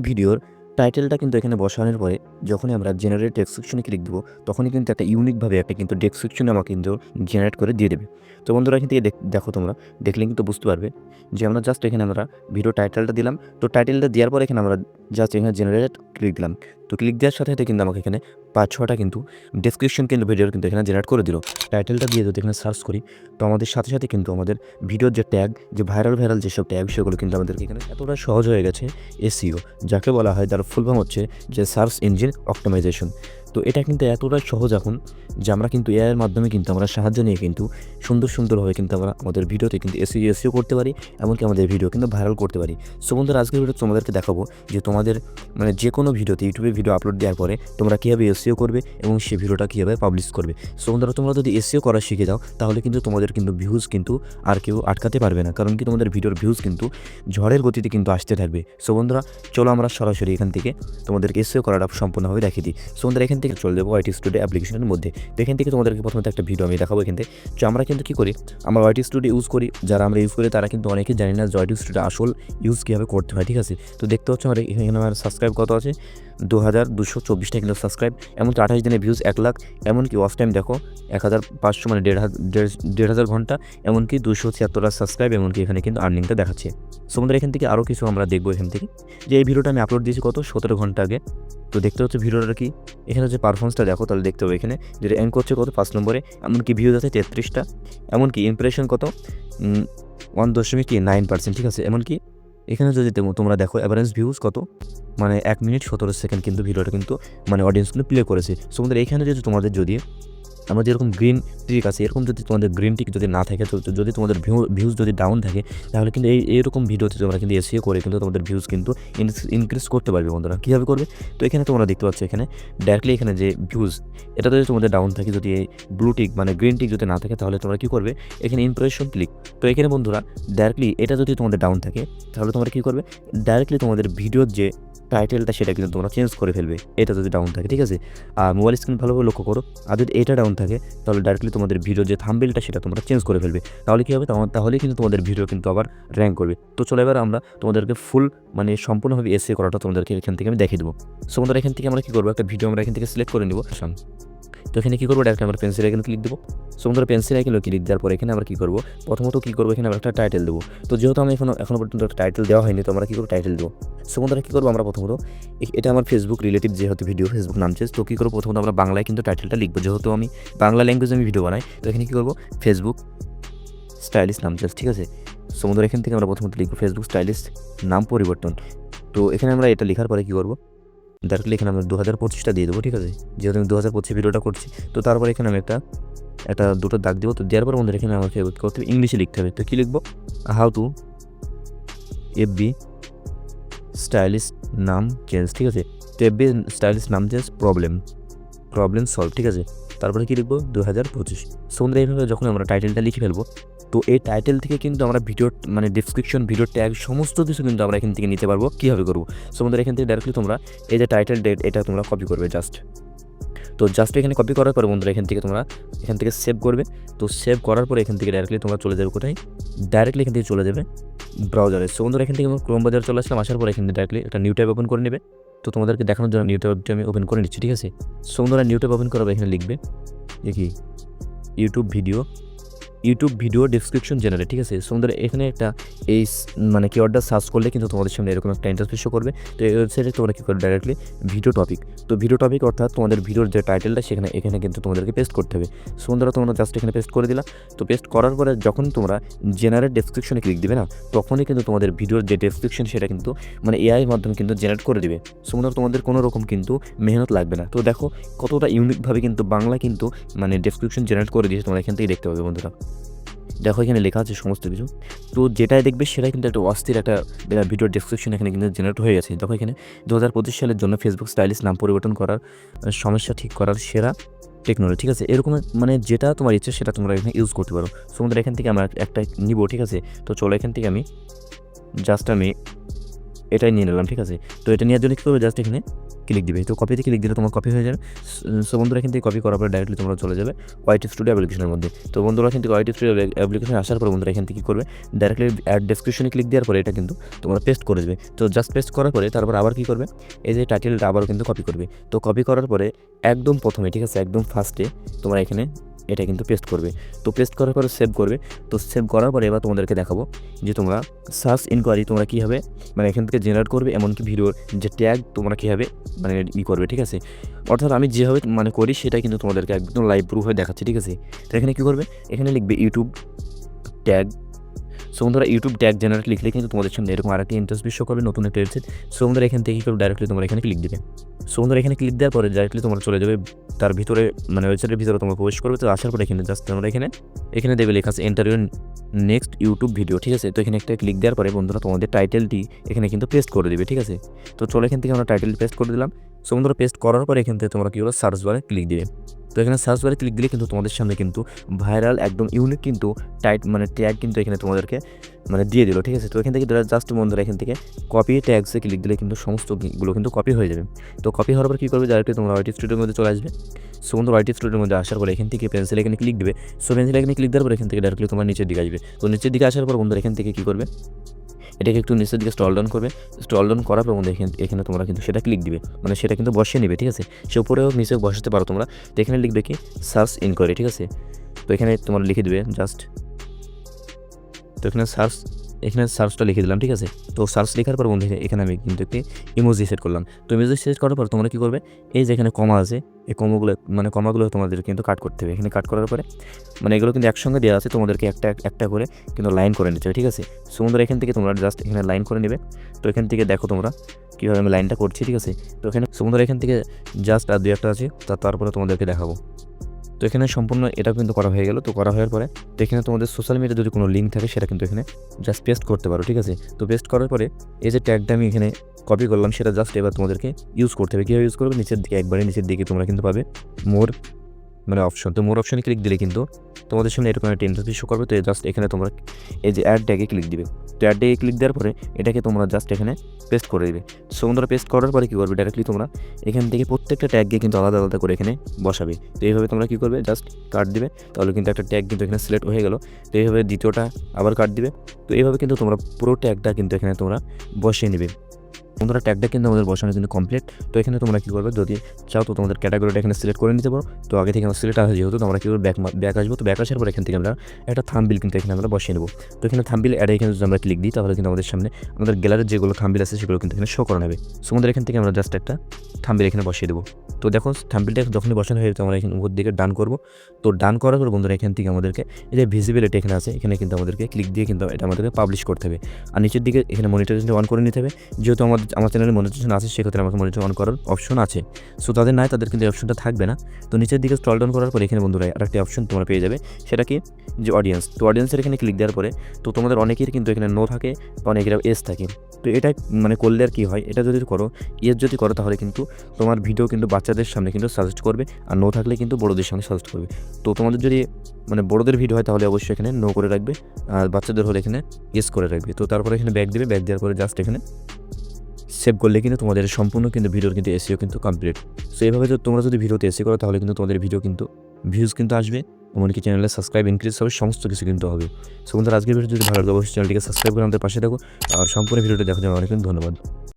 ভিডিওর টাইটেলটা কিন্তু এখানে বসানোর পরে যখনই আমরা জেনারেট ডেসক্রিপশনে ক্লিক দেবো, তখনই কিন্তু একটা ইউনিকভাবে একটা কিন্তু ডেসক্রিপশনে আমাকে কিন্তু জেনারেট করে দিয়ে দেবে। তো বন্ধুরা, এখান থেকে দেখ- দেখো তোমরা দেখলে কিন্তু বুঝতে পারবে যে আমরা জাস্ট এখানে আমরা ভিডিও টাইটেলটা দিলাম। তো টাইটেলটা দেওয়ার পর এখানে আমরা জাস্ট এখানে জেনারেট ক্লিক দিলাম। তো ক্লিক দেওয়ার সাথে সাথে কিন্তু আমাকে এখানে পাঁচ ছটা কিন্তু ডিসক্রিপশন কিন্তু ভিডিওর কিন্তু এখানে জেনারেট করে দিল। টাইটেলটা দিয়ে যদি এখানে সার্চ করি, তো আমাদের সাথে সাথে কিন্তু আমাদের ভিডিওর যে ট্যাগ যে ভাইরাল ভাইরাল যেসব ট্যাগ সেগুলো কিন্তু আমাদের এখানে এতটা সহজ হয়ে গেছে এসিও যাকে বলা হয় তার ফুল ফর্ম হচ্ছে যে সার্চ ইঞ্জিন অপটিমাইজেশন তো এটা কিন্তু এতটাই সহজ এখন যে আমরা কিন্তু এআইয়ের মাধ্যমে কিন্তু আমরা সাহায্য নিয়ে কিন্তু সুন্দর সুন্দরভাবে কিন্তু আমরা আমাদের ভিডিওতে কিন্তু এসি, এসিও করতে পারি এমনকি আমাদের ভিডিও কিন্তু ভাইরাল করতে পারি। সো বন্ধুরা, আজকের ভিডিও তোমাদেরকে দেখাবো যে তোমাদের মানে যে কোনো ভিডিওতে ইউটিউবে ভিডিও আপলোড দেওয়ার পরে তোমরা কীভাবে এসিও করবে এবং সেই ভিডিওটা কীভাবে পাবলিশ করবে। সো বন্ধুরা, তোমরা যদি এসিও করা শিখে যাও, তাহলে কিন্তু তোমাদের কিন্তু ভিউজ কিন্তু আর কেউ আটকাতে পারবে না। কারণ কি তোমাদের ভিডিওর ভিউজ কিন্তু ঝড়ের গতিতে কিন্তু আসতে থাকবে। সো বন্ধুরা, চলো আমরা সরাসরি এখান থেকে তোমাদেরকে এসিও করাটা সম্পূর্ণভাবে দেখিয়ে দিই। সো বন্ধুরা, এখান থেকে চলে যাব ওয়াইটি স্টুডিও অ্যাপ্লিকেশনের মধ্যে। এখান থেকে তোমাদেরকে প্রথমত একটা ভিডিও আমি দেখাবো এখান থেকে। তো আমরা কিন্তু কী করি? আমরা ওয়াইটি স্টুডিও ইউজ করি। যারা আমরা ইউজ করি, তারা কিন্তু অনেকেই জানি না যে ওয়াইটি স্টুডিও আসল ইউজ কীভাবে করতে হয়, ঠিক আছে? তো দেখতে হচ্ছে আমার এখানে আমার সাবস্ক্রাইব কত আছে? দু হাজার দুশো চব্বিশটা কিন্তু সাবস্ক্রাইব এমনকি আঠাশ দিনে ভিউজ এক লাখ। এমনকি ওয়াচ টাইম দেখো এক হাজার পাঁচশো মানে দেড় হাজার দেড় হাজার ঘণ্টা। এমনকি দুশো ছিয়াত্তরটা সাবস্ক্রাইব এমনকি এখানে কিন্তু আর্নিংটা দেখাচ্ছে। সো এখান থেকে আরও কিছু আমরা দেখব এখান থেকে। যে এই ভিডিওটা আমি আপলোড দিয়েছি কত? সতেরো ঘণ্টা আগে। তো দেখতে হচ্ছে ভিডিওটা কি? এখানে যে পারফরমেন্সটা দেখো, তাহলে দেখতে হবে এখানে। যেটা অ্যাঙ্ক করছে কত? পাঁচ নম্বরে। এমনকি ভিউজ আছে তেত্রিশটা। এমনকি ইমপ্রেশন কত? ওয়ান দশমিক কি? নাইন পার্সেন্ট ঠিক আছে? এমনকি এখানে যদি তোমরা দেখো অ্যাভারেন্স ভিউজ কত? মানে এক মিনিট সতেরো সেকেন্ড কিন্তু ভিডিওটা কিন্তু মানে অডিয়েন্সগুলো প্লে করেছে। সো তোমাদের এখানে যদি, তোমাদের যদি আমার যেরকম গ্রিন টিক আছে, এরকম যদি তোমাদের গ্রিন টিক যদি না থাকে, তো যদি তোমাদের ভিউ ভিউজ যদি ডাউন থাকে, তাহলে কিন্তু এই, এরকম ভিডিওতে তোমরা কিন্তু এসিও করে কিন্তু তোমাদের ভিউজ কিন্তু ইনক্রিজ করতে পারবে বন্ধুরা। কীভাবে করবে? তো এখানে তোমরা দেখতে পাচ্ছ এখানে ডাইরেক্টলি এখানে যে ভিউজ এটা যদি তোমাদের ডাউন থাকে, যদি এই ব্লু টিক মানে গ্রিন টিক যদি না থাকে, তাহলে তোমরা কী করবে? এখানে ইমপ্রেশন ক্লিক তো এখানে বন্ধুরা ডাইরেক্টলি এটা যদি তোমাদের ডাউন থাকে, তাহলে তোমরা কী করবে? ডাইরেক্টলি তোমাদের ভিডিওর যে টাইটেলটা সেটা কিন্তু তোমরা চেঞ্জ করে ফেলবে, এটা যদি ডাউন থাকে, ঠিক আছে? আর মোবাইল স্ক্রিন ভালোভাবে লক্ষ্য করো। আর যদি এটা ডাউন থাকে, তাহলে ডাইরেক্টলি তোমাদের ভিডিও যে থাম্বেলটা সেটা তোমরা চেঞ্জ করে ফেলবে। তাহলে কী হবে? তাহলেই কিন্তু তোমাদের ভিডিও কিন্তু আবার র্যাঙ্ক করবে। তো চলো এবার আমরা তোমাদেরকে ফুল মানে সম্পূর্ণভাবে এসে করাটা তোমাদেরকে এখান থেকে আমি দেখিয়ে দেবো। সো আমাদের এখান থেকে আমরা কী করব? একটা ভিডিও আমরা এখান থেকে সিলেক্ট করে নিব। তো এখানে কী করব? ডাইরেক্ট আমরা পেন্সিল এখানে ক্লিক দেবো। সো আমাদের পেন্সিল আইকনে ক্লিক দেওয়ার পর এখানে আমরা কী করব? প্রথমত কী করব? এখানে আমরা একটা টাইটেল দেবো। তো যেহেতু আমি এখনও এখনও পর্যন্ত একটা টাইটেল দেওয়া হয়নি, তো আমরা কী করব? টাইটেল দেবো। সো বন্ধুরা কী করব আমরা প্রথমত? এটা আমার ফেসবুক রিলেটিভ যেহেতু ভিডিও ফেসবুক নাম চেঞ্জ তো কী করব প্রথমত আমরা বাংলায় কিন্তু টাইটেলটা লিখব। যেহেতু আমি বাংলা ল্যাঙ্গুয়েজে আমি ভিডিও বানাই, তো এখানে কী করব? ফেসবুক স্টাইলিশ নাম চেঞ্জ ঠিক আছে? সো বন্ধুরা এখান থেকে আমরা প্রথমত লিখব ফেসবুক স্টাইলিশ নাম পরিবর্তন। তো এখানে আমরা এটা লেখার পরে কী করব? ডাইরেক্টলি এখানে আমরা দু হাজার পঁচিশটা দিয়ে দেবো, ঠিক আছে? যেহেতু আমি দু হাজার পঁচিশ ভিডিওটা করছি, তো তারপর এখানে আমি একটা একটা দুটো দাগ দেবো, তো দেওয়ার পর বন্ধুরা এখানে আমাকে করতে হবে ইংলিশে লিখতে হবে। তো কী লিখব? How to F B stylish নাম চেঞ্জ ঠিক আছে? তো স্টাইলিস্ট স্টাইলিশ নাম চেঞ্জ প্রবলেম প্রবলেম সলভ ঠিক আছে? তারপরে কী লিখব? দু হাজার পঁচিশ সন্ধ্যা এইভাবে যখন আমরা টাইটেলটা লিখে ফেলব, তো এই টাইটেল থেকে কিন্তু আমরা ভিডিও মানে ডিসক্রিপশন ভিডিও ট্যাগ সমস্ত কিছু কিন্তু আমরা এখান থেকে নিতে পারব। কীভাবে করব? সো এখান থেকে ডাইরেক্টলি তোমরা এই যে টাইটেল ডেট এটা তোমরা কপি করবে জাস্ট তো জাস্ট এখানে কপি করার পরে বন্ধুরা এখান থেকে তোমরা এখান থেকে সেভ করবে। তো সেভ করার পরে এখান থেকে ডাইরেক্টলি তোমরা চলে যাবে কোথায়? ডাইরেক্টলি এখান থেকে চলে যাবে ব্রাউজারে সো বন্ধুরা এখান থেকে আমরা ক্রোম বাজার চলে আসলাম, আসার পরে এখান থেকে ডাইরেক্টলি একটা নিউ ট্যাব ওপেন করে নেবে। তো তোমাদেরকে দেখানোর জন্য নিউ ট্যাবটি আমি ওপেন করে নিচ্ছি, ঠিক আছে? সো বন্ধুরা নিউ ট্যাব ওপেন করাবে এখানে লিখবে দেখি YouTube video YouTube video description generate ঠিক আছে? সো বন্ধুরা এখানে একটা এই মানে কিওয়ার্ডটা সার্চ করলে কিন্তু তোমাদের সামনে এরকম একটা ইন্টারফেস শো করবে। তো এই ওয়েবসাইটে তোমরা কী করবে ডাইরেক্টলি ভিডিও টপিক তো ভিডিও টপিক অর্থাৎ তোমাদের ভিডিওর যে টাইটেলটা সেখানে, এখানে কিন্তু তোমাদেরকে পেস্ট করতে হবে। সো বন্ধুরা, তোমরা জাস্ট এখানে পেস্ট করে দিলা। তো পেস্ট করার পরে যখন তোমরা জেনারেট ডেসক্রিপশনে ক্লিক দিবে না, তখনই কিন্তু তোমাদের ভিডিওর যে ডেসক্রিপশন সেটা কিন্তু মানে এআই মাধ্যমে কিন্তু জেনারেট করে দিবে। সো বন্ধুরা, তোমাদের কোনো রকম কিন্তু মেহনত লাগবে না। তো দেখো, কতটা ইউনিকভাবে কিন্তু বাংলা কিন্তু মানে ডেসক্রিপশন জেনারেট করে দিয়েছে, তোমরা এখান থেকেই দেখতে পাবে, বন্ধুরা। দেখো এখানে লেখা আছে সমস্ত কিছু। তো যেটাই দেখবে সেটাই কিন্তু একটা অস্থির একটা ভিডিও ডেসক্রিপশন এখানে কিন্তু জেনারেট হয়ে গেছে। দেখো এখানে দু হাজার পঁচিশ সালের জন্য ফেসবুক স্টাইলিশ নাম পরিবর্তন করার সমস্যা ঠিক করার সেরা টেকনোলজি ঠিক আছে? এরকম মানে যেটা তোমার ইচ্ছে সেটা তোমরা এখানে ইউজ করতে পারো। সো আমাদের এখান থেকে আমরা একটা নিব, ঠিক আছে? তো চলো এখান থেকে আমি জাস্ট আমি এটাই নিয়ে নিলাম, ঠিক আছে? তো এটা নেওয়ার জন্য কী করবে জাস্ট এখানে। ক্লিক দিবে। তো কপিতে ক্লিক দিলে তোমার কপি হয়ে যাবে। সো বন্ধুরা এখান থেকে কপি করার পরে ডাইরেক্টলি তোমরা চলে যাবে ওয়াইটি স্টুডিও অ্যাপ্লিকেশনের মধ্যে। তো বন্ধুরা এখান থেকে ওয়াইটি স্টুডিও অ্যাপ্লিকেশন আসার পর বন্ধুরা এখান থেকে কী করবে? ডাইরেক্টলি অ্যাড ডেসক্রিপশনে ক্লিক দেওয়ার পরে এটা কিন্তু তোমরা পেস্ট করে দেবে। তো জাস্ট পেস্ট করার পরে তারপর আবার কী করবে? এই যে টাইটেলটা আবারও কিন্তু কপি করবে। তো কপি করার পরে একদম প্রথমে, ঠিক আছে? একদম ফার্স্টে তোমরা এখানে এটা কিন্তু পেস্ট করবে। তো পেস্ট করার পরে সেভ করবে। তো সেভ করার পরে এবার তোমাদেরকে দেখাবো যে তোমরা সার্চ ইনকোয়ারি তোমরা কীভাবে মানে এখান থেকে জেনারেট করবে এমনকি ভিডিওর যে ট্যাগ তোমরা কীভাবে মানে ই করবে, ঠিক আছে? অর্থাৎ আমি যেভাবে মানে করি সেটা কিন্তু তোমাদেরকে একদম লাইভ প্রুফ হয়ে দেখাচ্ছি, ঠিক আছে? তো এখানে কী করবে? এখানে লিখবে ইউটিউব ট্যাগ সো বন্ধুরা ইউটিউব ট্যাগ জেনারেট লিখলে কিন্তু তোমাদের সামনে এরকম আরেকটি ইন্টারেস্ট শো করবে নতুন একটা ওয়েবসাইট সো বন্ধুরা, এখান থেকে করবে? ডাইরেক্টলি তোমরা এখানে ক্লিক দেবে। সো বন্ধুরা, এখানে ক্লিক দেওয়ার পরে ডাইরেক্টলি তোমরা চলে যাবে তার ভিতরে মানে ওয়েবসাইটের ভিতরে তোমরা প্রবেশ করবে। তো আসার পরে এখানে জাস্ট তোমরা এখানে এখানে দেবে লেখা আছে enter your next YouTube video ঠিক আছে? তো এখানে একটা ক্লিক দেওয়ার পরে বন্ধুরা তোমাদের টাইটেলটি এখানে কিন্তু পেস্ট করে দেবে, ঠিক আছে? তো চলো এখান থেকে আমরা টাইটেল পেস্ট করে দিলাম। সো বন্ধুরা পেস্ট করার পরে এখান থেকে তোমরা কী করো সার্চ বারে ক্লিক দিবে। তো এখানে সার্চ বারে ক্লিক দিলে কিন্তু তোমাদের সামনে কিন্তু ভাইরাল একদম ইউনিক কিন্তু টাইট মানে ট্যাগ কিন্তু এখানে তোমাদেরকে মানে দিয়ে দিল, ঠিক আছে? তো এখান থেকে জাস্ট বন্ধুরা এখান থেকে কপি ট্যাগসে ক্লিক দিলে কিন্তু সমস্তগুলো কিন্তু কপি হয়ে যাবে। তো কপি হওয়ার পর কী করবে? ডাইরেক্টলি তোমরা ওয়াইটি স্টুডিওর মধ্যে চলে আসবে। সো বন্ধু ওয়াইটি স্টুডিওর মধ্যে আসার পর এখান থেকে পেন্সিল এখানে ক্লিক দেবে। সো পেন্সিল এখানে ক্লিক দেওয়ার পর এখান থেকে ডাইরেক্টলি তোমার নিচের দিকে আসবে। তো নিচের দিকে আসার পর বন্ধুরা এখান থেকে কী করবে? এটাকে একটু নিচের দিকে স্টল ডাউন করবে। স্টল ডাউন করার পর এখানে এখানে তোমরা কিন্তু সেটা ক্লিক দিবে। মানে সেটা কিন্তু বসিয়ে নেবে, ঠিক আছে? সে উপরেও নিচে বসাতে পারো তোমরা। তো এখানে লিখবে কি? সার্চ ইনকোয়ারি ঠিক আছে? তো এখানে তোমরা লিখে দেবে জাস্ট তো এখানে সার্চ এখানে সার্চটা লিখে দিলাম, ঠিক আছে? তো সার্চ লেখার পর বন্ধু এখানে আমি কিন্তু একটি ইমোজি সেট করলাম। তো ইমোজি সেট করার পর তোমরা কী করবে? এই যে এখানে কমা আছে, এই কমাগুলো মানে কমাগুলো তোমাদের কিন্তু কাট করতে হবে। এখানে কাট করার পরে মানে এগুলো কিন্তু একসঙ্গে দেওয়া আছে, তোমাদেরকে একটা একটা করে কিন্তু লাইন করে নিতে হবে, ঠিক আছে? সো বন্ধুরা, এখান থেকে তোমরা জাস্ট এখানে লাইন করে নেবে। তো এখান থেকে দেখো তোমরা কীভাবে আমি লাইনটা করছি, ঠিক আছে? তো এখানে সো বন্ধুরা, এখান থেকে জাস্ট আর দু একটা আছে, তা তারপরে তোমাদেরকে দেখাবো। তো এখানে সম্পূর্ণ এটা কিন্তু করা হয়ে গেল। তো করা হওয়ার পরে তো এখানে তোমাদের সোশ্যাল মিডিয়া যদি কোনো লিঙ্ক থাকে, সেটা কিন্তু এখানে জাস্ট পেস্ট করতে পারো, ঠিক আছে? তো পেস্ট করার পরে এই যে ট্যাগটা আমি এখানে কপি করলাম, সেটা জাস্ট এবার তোমাদেরকে ইউজ করতে হবে। কীভাবে ইউজ করবে? নিচের দিকে, একবারে নিচের দিকে তোমরা কিন্তু পাবে মোর মানে অপশন তো মোর অপশনে ক্লিক দিলে কিন্তু তোমাদের সামনে এরকম একটা ইন্টারফেস শো করবে। তো জাস্ট এখানে তোমরা এই যে অ্যাড ট্যাগে ক্লিক দিবে। তো অ্যাড ট্যাগে ক্লিক দেওয়ার পরে এটাকে তোমরা জাস্ট এখানে পেস্ট করে দিবে। সো বন্ধুরা পেস্ট করার পরে কী করবে ডাইরেক্টলি তোমরা এখান থেকে প্রত্যেকটা ট্যাগকে কিন্তু আলাদা আলাদা করে এখানে বসাবে। তো এইভাবে তোমরা কী করবে? জাস্ট কাট দিবে। তাহলে কিন্তু একটা ট্যাগ কিন্তু এখানে সিলেক্ট হয়ে গেল। তো এইভাবে দ্বিতীয়টা আবার কাট দিবে। তো এইভাবে কিন্তু তোমরা পুরো ট্যাগটা কিন্তু এখানে তোমরা বসিয়ে নেবে। বন্ধুরা ট্যাগটা কিন্তু আমাদের বসানো জন্য কমপ্লিট তো এখানে তোমরা কী করবে? যদি চাও তো তোমাদের ক্যাটাগরিটা এখানে সিলেক্ট করে নিতে পারো। তো আগে থেকে আমার সিলেক্ট আসে যেহেতু তোমরা কী করবে? ব্যাক ব্যাক আসব। তো ব্যাক আসার পর এখান থেকে আমরা একটা থামবিল কিন্তু এখানে আমরা বসিয়ে নেব। তো এখানে থামবিল অ্যাডে এখানে যদি আমরা ক্লিক দিই, তাহলে কিন্তু আমাদের সামনে আমাদের গ্যালারির যেগুলো থামবিল আছে, সেগুলো কিন্তু এখানে শো করা হবে। সো আমাদের এখান থেকে আমরা জাস্ট একটা থামবিল এখানে বসিয়ে দেবো। তো দেখো থাম্বিলটা যখনই বসানো হয়ে আমরা এখানে উপর দিকে ডান করব। তো ডান করার পর বন্ধুরা এখান থেকে আমাদেরকে এই যে ভিজিবিলিটি এখানে আছে, এখানে কিন্তু আমাদেরকে ক্লিক দিয়ে কিন্তু এটা আমাদেরকে পাবলিশ করতে হবে। আর নিচের দিকে এখানে মনিটাইজেশন অন করে নিতে হবে। যেহেতু আমাদের আমার চ্যানেলে মনিটাইজেশন আছে সেক্ষেত্রে আমাকে মনিটর অন করার অপশন আছে। সো তাদের নাই, তাদের কিন্তু অপশনটা থাকবে না। তো নিচের দিকে স্টল ডাউন করার পর এখানে বন্ধুরা আর আরেকটি অপশন তোমরা পেয়ে যাবে, সেটা কি? যে অডিয়েন্স তো অডিয়েন্সের এখানে ক্লিক দেওয়ার পরে, তো তোমাদের অনেকের কিন্তু এখানে নো থাকে অনেকের এস থাকে। তো এটা মানে করলে আর কী হয়, এটা যদি করো এস যদি করো, তাহলে কিন্তু তোমার ভিডিও কিন্তু বাচ্চাদের সামনে কিন্তু সাজেস্ট করবে, আর নো থাকলে কিন্তু বড়োদের সামনে সাজেস্ট করবে। তো তোমাদের যদি মানে বড়োদের ভিডিও হয়, তাহলে অবশ্যই এখানে নো করে রাখবে, আর বাচ্চাদের হলে এখানে ইয়েস করে রাখবে। তো তারপরে এখানে ব্যাগ দেবে ব্যাগ দেওয়ার পরে জাস্ট এখানে সেভ করলে কিন্তু তোমাদের সম্পূর্ণ কিন্তু ভিডিওর কিন্তু এসিও কিন্তু কমপ্লিট সো এইভাবে তো তোমরা যদি ভিডিওতে এসি করো, তাহলে কিন্তু তোমাদের ভিডিও কিন্তু ভিউজ কিন্তু আসবে, এমনকি চ্যানেলে সাবস্ক্রাইব ইনক্রিজ হবে, সমস্ত কিছু কিন্তু হবে। সো বন্ধুরা, আজকের ভিডিও যদি ভালো লাগে, অবশ্যই চ্যানেলটিকে সাবস্ক্রাইব করে আমাদের পাশে থাকো, আর সম্পূর্ণ ভিডিওটা দেখার জন্য অনেক ধন্যবাদ।